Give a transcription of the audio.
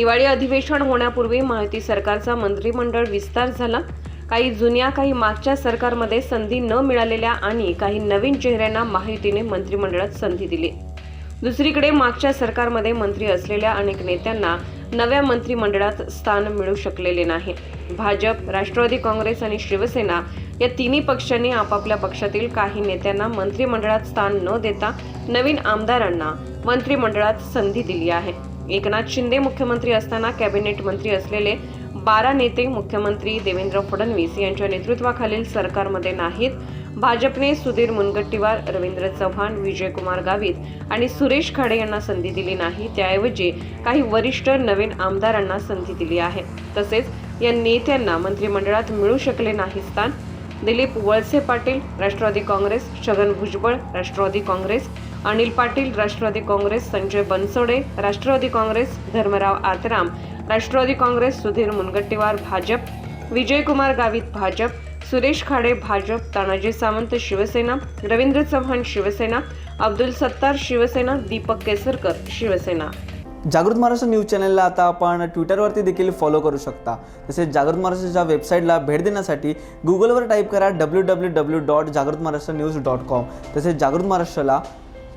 हिवाळी अधिवेशन होण्यापूर्वी माहिती सरकारचा मंत्रिमंडळ विस्तार झाला. काही जुन्या काही मागच्या सरकारमध्ये संधी न मिळालेल्या आणि काही नवीन चेहऱ्यांना माहितीने मंत्रिमंडळात संधी दिली. दुसरीकडे मागच्या सरकारमध्ये मंत्री असलेल्या अनेक नेत्यांना नव्या मंत्रिमंडळात स्थान मिळू शकलेले नाही. भाजप राष्ट्रवादी काँग्रेस आणि शिवसेना या तिन्ही पक्षांनी आपापल्या पक्षातील काही नेत्यांना मंत्रिमंडळात स्थान न देता नवीन आमदारांना मंत्रिमंडळात संधी दिली आहे. एकनाथ शिंदे मुख्यमंत्री असताना कॅबिनेट मंत्री असलेले बारा नेते मुख्यमंत्री देवेंद्र फडणवीस यांच्या नेतृत्वाखालील सरकारमध्ये नाहीत. भाजपने सुधीर मुनगट्टीवार रवींद्र चव्हाण विजयकुमार गावित आणि सुरेश खाडे यांना संधी दिली नाही. त्याऐवजी काही वरिष्ठ नवीन आमदारांना संधी दिली आहे. तसेच या नेत्यांना मंत्रिमंडळात मिळू शकले नाही स्थान. दिलीप वळसे पाटील राष्ट्रवादी काँग्रेस छगन भुजबळ राष्ट्रवादी काँग्रेस अनिल पाटील राष्ट्रवादी काँग्रेस संजय बनसोडे राष्ट्रवादी काँग्रेस धर्मराव आतराम राष्ट्रवादी काँग्रेस सुधीर मुनगट्टीवार भाजप विजयकुमार गावित भाजप सुरेश खाडे भाजप तानाजी सावंत शिवसेना रवींद्र चव्हाण शिवसेना अब्दुल सत्तार शिवसेना दीपक केसरकर शिवसेना. जागृत महाराष्ट्र न्यूज चॅनलला आता आपण ट्विटरवरती देखील फॉलो करू शकता. तसेच जागृत महाराष्ट्राच्या वेबसाईटला भेट देण्यासाठी गुगलवर टाईप करा डब्ल्यू डब्ल्यू डब्ल्यू डॉट जागृत महाराष्ट्र न्यूज डॉट कॉम तसेच जागृत महाराष्ट्राला